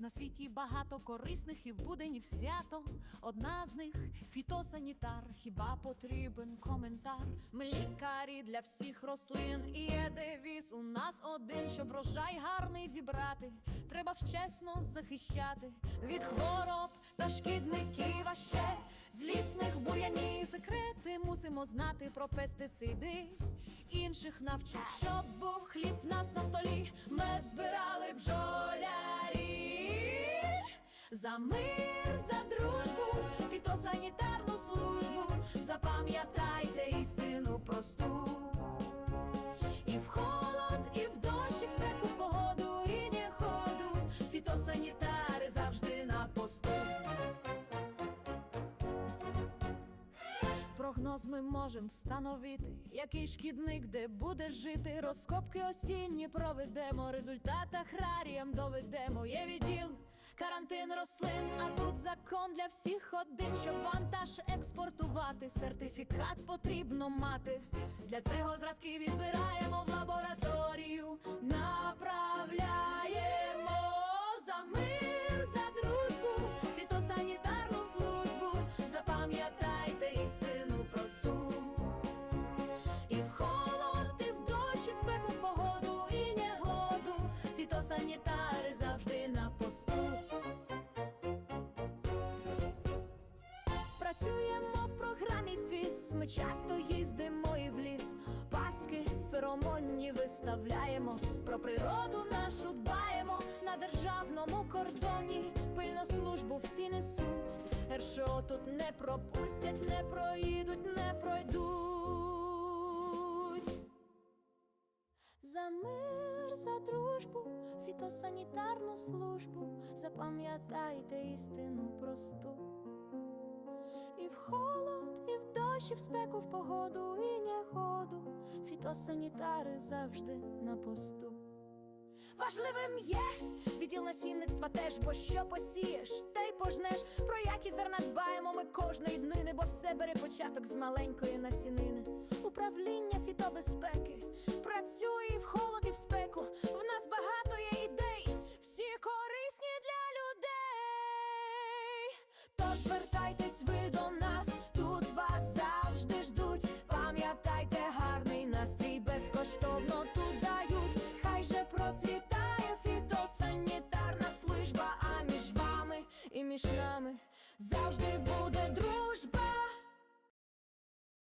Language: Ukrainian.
На світі багато корисних і в будень, і в свято. Одна з них фітосанітар. Хіба потрібен коментар? Ми лікарі для всіх рослин. І є девіз у нас один, щоб врожай гарний зібрати. Треба вчасно захищати від хвороб та шкідників, а ще злісних бур'янів. Секрети мусимо знати про пестициди. Інших навчать, щоб був хліб в нас на столі. Мед збирали бджолярі. За мир, за дружбу, фітосанітарну службу. Запам'ятайте Прогноз ми можемо встановити, який шкідник де буде жити. Розкопки осінні проведемо, результат аграріям доведемо. Є відділ, карантин рослин, а тут закон для всіх один, щоб вантаж експортувати. Сертифікат потрібно мати. Для цього зразки відбираємо в лабораторію, направляємо Працюємо в програмі ФІС, ми часто їздимо і в ліс. Пастки феромонні виставляємо, про природу нашу дбаємо на державному кордоні. Пильно службу всі несуть. РШО тут не пропустять, не проїдуть, не пройдуть. За мир, за дружбу, фітосанітарну службу, запам'ятайте істину просту. В холод, і в дощ, і в спеку, в погоду, і негоду. Фітосанітари завжди на посту. Важливим є відділ насінництва теж, бо що посієш, те й пожнеш. Про якість зерна дбаємо ми кожної днини, бо все бере початок з маленької насінини. Управління фітобезпеки працює і в холод, і в спеку. В нас багато є ідей, всі корисні для людей. Тож звертайтесь безкоштовно тут дають. Хай же процвітає фітосанітарна служба, а між вами і між нами завжди буде дружба.